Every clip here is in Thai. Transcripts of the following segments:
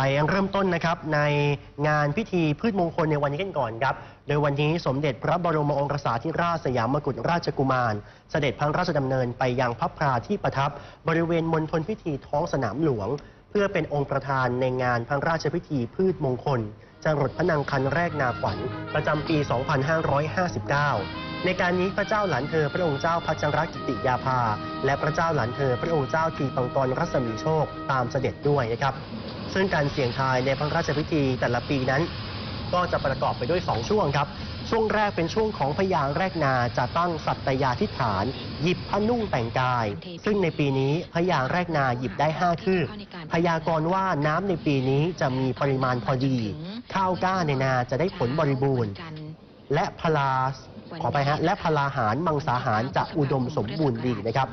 ไปเริ่มต้นนะครับในงานพิธีพืชมงคลในวันนี้กันก่อนครับ โดยวันนี้สมเด็จพระบรมโองศาธิราชสยามกุฎราชกุมาร เสด็จพระราชดำเนินไปยังพระพราที่ประทับบริเวณมณฑลพิธีท้องสนามหลวง เพื่อเป็นองค์ประธานในงานพระราชพิธีพืชมงคลจรดพระนางคันแรกนาขวัญประจำปี 2559 ในการนี้พระเจ้าหลานเธอพระองค์เจ้าพัชรกิติยาภา และพระเจ้าหลานเธอพระองค์เจ้าทีปังกรรัศมีโชคตามเสด็จด้วยนะครับ ซึ่งการเสี่ยงทายในพระราชพิธีแต่ละปีนั้น ก็จะประกอบไปด้วย 2 ช่วงครับ ช่วงแรกเป็นช่วงของพญาแรกนาจะตั้งสัตยาธิษฐาน หยิบผ้านุ่งแต่งกาย ซึ่งในปีนี้พญาแรกนาหยิบได้ 5 คืบพยากรณ์ว่าน้ำในปีนี้จะมีปริมาณพอดี ข้าวกล้าในนาจะได้ผลบริบูรณ์ และพลา ขอไปฮะและพลาหารมังสาหารจะอุดมสมบูรณ์ดีนะครับ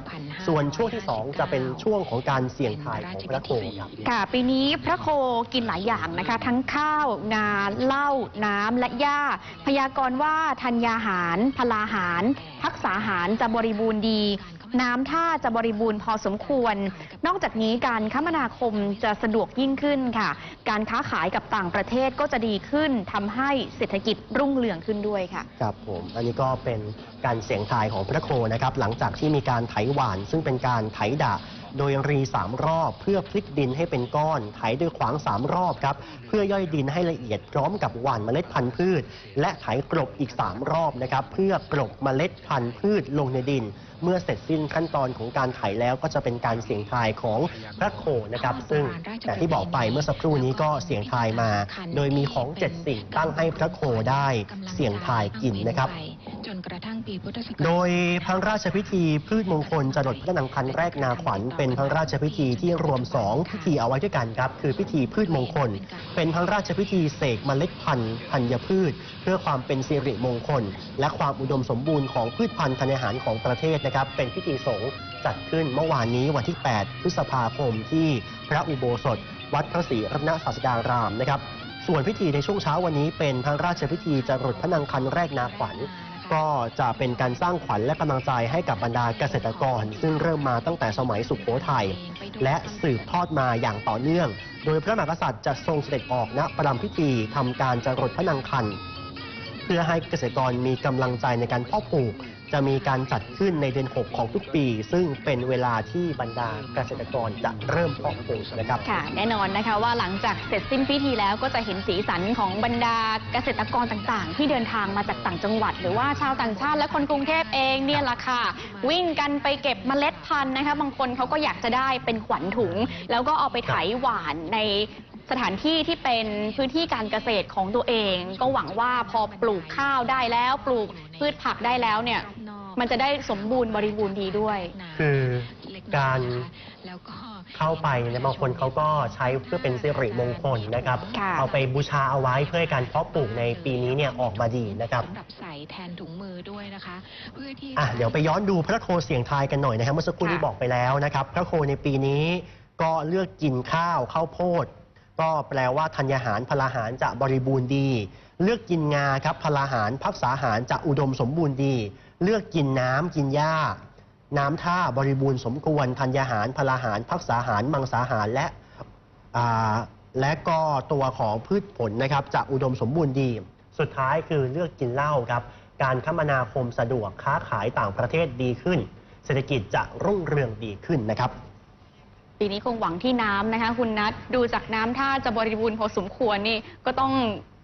ส่วนช่วงที่ 2 จะเป็นช่วงของการเสี่ยงทายของพระโคครับค่ะปีนี้พระโคกินหลายอย่างนะคะ ทั้งข้าว งาเหล้าน้ำและหญ้า พยากรณ์ว่าธัญญาหารพลาหารพักษาหารจะบริบูรณ์ดี น้ำท่าจะบริบูรณ์พอสมควร นอกจากนี้การคมนาคมจะสะดวกยิ่งขึ้นค่ะ การค้าขายกับต่างประเทศก็จะดีขึ้นทำให้เศรษฐกิจรุ่งเรืองขึ้นด้วยค่ะ ครับผม อันนี้ก็เป็นการเสียงทายของพระโคนะครับ หลังจากที่มีการไถหวาน ซึ่งเป็นการไถดะ โดยรีสามรอบเพื่อพลิกดินให้เป็นก้อนไถโดยขวางสามรอบครับ เพื่อย่อยดินให้ละเอียดพร้อมกับหว่านเมล็ดพันธุ์พืช และไถกลบอีก 3 รอบนะครับเพื่อกลบเมล็ดพันธุ์พืชลงในดิน เมื่อเสร็จสิ้นขั้นตอนของการไถแล้วก็จะเป็นการเสียงทายของพระโคนะครับ ซึ่งแต่ที่บอกไปเมื่อสักครู่นี้ก็เสียงทายมา โดยมีของเจ็ดสิ่งตั้งให้พระโคได้เสียงทายกินนะครับจนกระทั่งปีพุทธศักราชโดยพระราชพิธีพืชมงคลจรดพระนางคันแรกนาขวัญเป็น็นพระราชพิธีที่รวมสองพิธีเอาไว้ด้วยกันครับ คือพิธีพืชมงคล เป็นพระราชพิธีเสกเมล็ดพันธุ์ธัญพืช เพื่อความเป็นสิริมงคล และความอุดมสมบูรณ์ของพืชพันธุ์ธัญญาหารของประเทศนะครับ เป็นพิธีสงฆ์จัดขึ้นเมื่อวานนี้วันที่ 8 พฤษภาคมที่พระอุโบสถ วัดพระศรีรัตนศาสดารามนะครับส่วนพิธีในช่วงเช้าวันนี้เป็นพระราชพิธีจรดพระนางคันแรกนาขวัญ ก็จะเป็นการสร้างขวัญและกำลังใจให้กับบรรดาเกษตรกร ซึ่งเริ่มมาตั้งแต่สมัยสุขโขทัยและสืบทอดมาอย่างต่อเนื่อง โดยพระมหากษัตริย์จะทรงเสด็จออกณประรำพิธีทำการจรดพระนางคันเพื่อให้เกษตรกรมีกำลังใจในการเพาะปลูก จะมีการจัดขึ้นในเดือน 6 ของทุกปี ซึ่งเป็นเวลาที่บรรดาเกษตรกรจะเริ่มเพาะปลูกนะครับ ค่ะ แน่นอนนะคะว่าหลังจากเสร็จสิ้นพิธีแล้วก็จะเห็นสีสันของบรรดาเกษตรกรต่างๆ ที่เดินทางมาจากต่างจังหวัด หรือว่าชาวต่างชาติและคนกรุงเทพเองเนี่ยแหละค่ะ วิ่งกันไปเก็บเมล็ดพันธุ์นะคะ บางคนเขาก็อยากจะได้เป็นขวัญถุง แล้วก็เอาไปไถหวานในสถานที่ที่เป็นพื้นที่การเกษตรของตัวเอง ก็หวังว่าพอปลูกข้าวได้แล้ว ปลูกพืชผักได้แล้วเนี่ย มันจะได้สมบูรณ์บริบูรณ์ดีด้วย คือการแล้วก็เข้าไปเนี่ยบางคนเขาก็ใช้เพื่อเป็นสิริมงคลนะครับ ค่ะเอาไปบูชาเอาไว้เพื่อให้การเพาะปลูกในปีนี้เนี่ยออกมาดีนะครับสำหรับใส่แทนถุงมือด้วยนะคะ เพื่อที่ อะเดี๋ยวไปย้อนดูพระโคเสียงทายกันหน่อยนะครับเมื่อสักครู่นี้ค่ะบอกไปแล้วนะครับ พระโคในปีนี้ก็เลือกกินข้าวข้าวโพด ก็แปลว่าธัญญาหารพลาหารจะบริบูรณ์ดี เลือกกินงาครับพลาหารพักษาหารจะอุดมสมบูรณ์ดี เลือกกินน้ำกินหญ้า น้ำท่าบริบูรณ์สมควรธัญญาหารพลาหารพักษาหารมังสาหารและและก็ตัวของพืชผลนะครับจะอุดมสมบูรณ์ดี สุดท้ายคือเลือกกินเหล้าครับ การคมนาคมสะดวกค้าขายต่างประเทศดีขึ้น เศรษฐกิจจะรุ่งเรืองดีขึ้นนะครับ ปีนี้คงหวังที่น้ำนะคะ คุณนัทดูจากน้ำถ้าจะบริบูรณ์พอสมควรนี่ก็ต้อง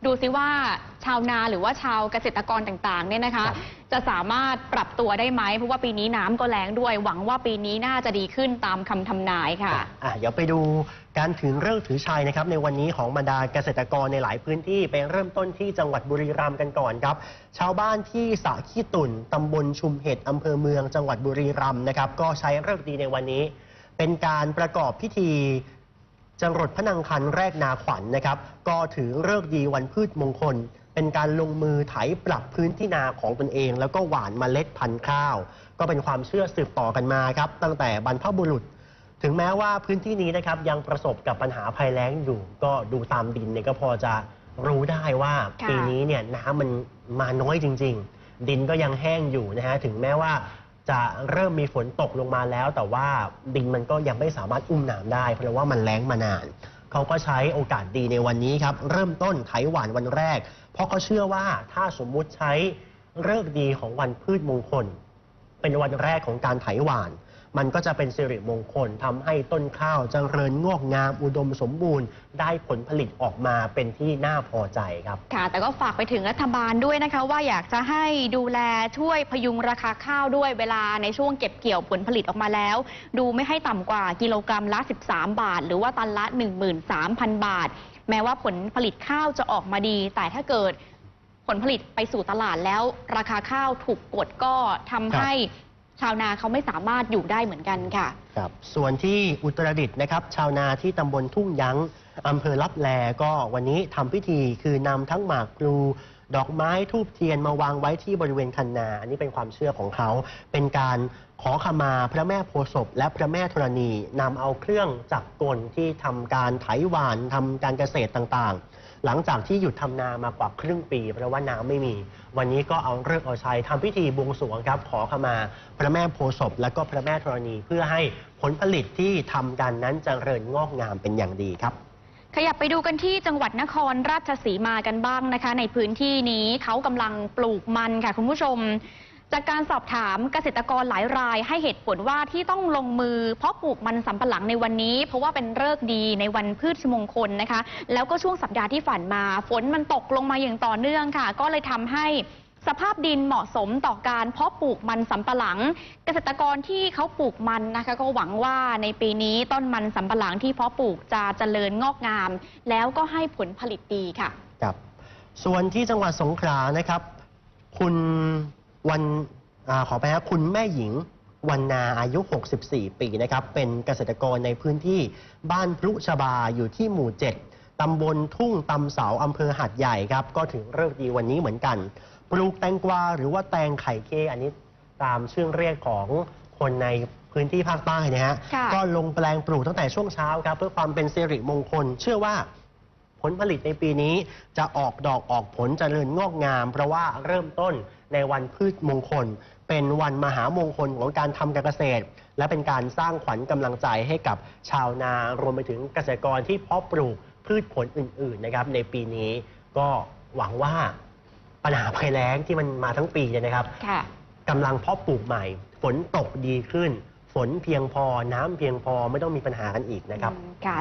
ดูซิว่าชาวนาหรือว่าชาวเกษตรกรต่างๆเนี่ยนะคะครับจะสามารถปรับตัวได้ไหมเพราะว่าปีนี้น้ำก็แรงด้วย หวังว่าปีนี้น่าจะดีขึ้นตามคำทำนายค่ะอะเดี๋ยวไปดูการถือเรื่องถือชัยนะครับในวันนี้ของบรรดาเกษตรกรในหลายพื้นที่ไปเริ่มต้นที่จังหวัดบุรีรัมย์กันก่อนครับ ชาวบ้านที่สระขี้ตุ่นตำบลชุมเห็ดอำเภอเมือง จังหวัดบุรีรัมย์นะครับก็ใช้เรื่องดีในวันนี้ เป็นการประกอบพิธีจรดพระนางคันแรกนาขวัญนะครับ ก็ถือเลิกษ์ดีวันพืชมงคล เป็นการลงมือไถปรับพื้นที่นาของตนเอง แล้วก็หว่านเมล็ดพันธุ์ข้าว ก็เป็นความเชื่อสืบต่อกันมาครับ ตั้งแต่บรรพบุรุษ ถึงแม้ว่าพื้นที่นี้นะครับยังประสบกับปัญหาภัยแล้งอยู่ ก็ดูตามดินเนี่ยก็พอจะรู้ได้ว่าค่ะปีนี้เนี่ยน้ำมันมาน้อยจริง ๆ ดินก็ยังแห้งอยู่นะฮะถึงแม้ว่า จะเริ่มมีฝนตกลงมาแล้ว แต่ว่าดินมันก็ยังไม่สามารถอุ้มน้ำได้ เพราะว่ามันแล้งมานาน เขาก็ใช้โอกาสดีในวันนี้ครับ เริ่มต้นไถหวานวันแรก เพราะเขาเชื่อว่าถ้าสมมุติใช้เลิกษ์ดีของวันพืชมงคล เป็นวันแรกของการไถหวาน มันก็จะเป็นสิริมงคลทำให้ต้นข้าวเจริญงอกงามอุดมสมบูรณ์ ได้ผลผลิตออกมาเป็นที่น่าพอใจครับ ค่ะ แต่ก็ฝากไปถึงรัฐบาลด้วยนะคะ ว่าอยากจะให้ดูแลช่วยพยุงราคาข้าวด้วยเวลาในช่วงเก็บเกี่ยวผลผลิตออกมาแล้ว ดูไม่ให้ต่ำกว่ากิโลกรัมละ 13 บาท หรือว่าตันละ 13,000 บาท แม้ว่าผลผลิตข้าวจะออกมาดี แต่ถ้าเกิดผลผลิตไปสู่ตลาดแล้ว ราคาข้าวถูกกดก็ทำให้ ชาวนาเขาไม่สามารถอยู่ได้เหมือนกันค่ะ ครับส่วนที่อุตรดิตถ์นะครับ ชาวนาที่ตำบลทุ่งยั้งอำเภอลับแลก็วันนี้ทำพิธีคือนำทั้งหมากพลูดอกไม้ทูบเทียนมาวางไว้ที่บริเวณคันนา อันนี้เป็นความเชื่อของเขา เป็นการขอขมาพระแม่โพธิ์ศพ และพระแม่ธรณีนำเอาเครื่องจักรกลที่ทำการไถหวานทำการเกษตรต่างๆ หลังจากที่หยุดทำนามากว่าครึ่งปี เพราะว่าน้ำไม่มี วันนี้ก็เอาเลิกษ์เอาชัยทำพิธีบวงสรวงครับขอขมาพระแม่โพธิ์ศพและก็พระแม่ธรณีเพื่อให้ผลผลิตที่ทำกันนั้นเจริญงอกงามเป็นอย่างดีครับขยับไปดูกันที่จังหวัดนครราชสีมากันบ้างนะคะ ในพื้นที่นี้เขากำลังปลูกมันค่ะคุณผู้ชม จากการสอบถามเกษตรกรหลายรายให้เหตุผลว่าที่ต้องลงมือ เพราะปลูกมันสำปะหลังในวันนี้ เพราะว่าเป็นเลิกษ์ดีในวันพืชมงคลนะคะ แล้วก็ช่วงสัปดาห์ที่ผ่านมา ฝนมันตกลงมาอย่างต่อเนื่องค่ะ ก็เลยทำให้สภาพดินเหมาะสมต่อการเพาะปลูกมันสำปะหลัง เกษตรกรที่เขาปลูกมันนะคะ ก็หวังว่าในปีนี้ต้นมันสำปะหลังที่เพาะปลูกจะเจริญงอกงาม แล้วก็ให้ผลผลิตดีค่ะครับส่วนที่จังหวัดสงขลานะครับ คุณ วันอาขอไปครับคุณแม่หญิงวันนาอายุ 64 ปีนะครับ เป็นเกษตรกรในพื้นที่บ้านพรุชบาอยู่ที่หมู่ 7 ตำบลทุ่งตำเสาอำเภอหัดใหญ่ครับ ก็ถึงเลิกษ์ดีวันนี้เหมือนกัน ปลูกแตงกวาหรือว่าแตงไข่เก้อันนี้ตามชื่อเรียกของคนในพื้นที่ภาคใต้นะฮะค่ะก็ลงแปลงปลูกตั้งแต่ช่วงเช้าครับ เพื่อความเป็นสิริมงคล เชื่อว่า ผลผลิตในปีนี้จะออกดอกออกผลเจริญงอกงาม เพราะว่าเริ่มต้นในวันพืชมงคล เป็นวันมหามงคลของการทำการเกษตร และเป็นการสร้างขวัญกำลังใจให้กับชาวนารวมไปถึงเกษตรกรที่เพาะปลูกพืชผลอื่นๆนะครับ ในปีนี้ก็หวังว่าปัญหาภัยแล้งที่มันมาทั้งปีเนี่ยนะครับค่ะกำลังเพาะปลูกใหม่ ฝนตกดีขึ้น ฝนเพียงพอน้ำเพียงพอไม่ต้องมีปัญหากันอีกนะครับค่ะ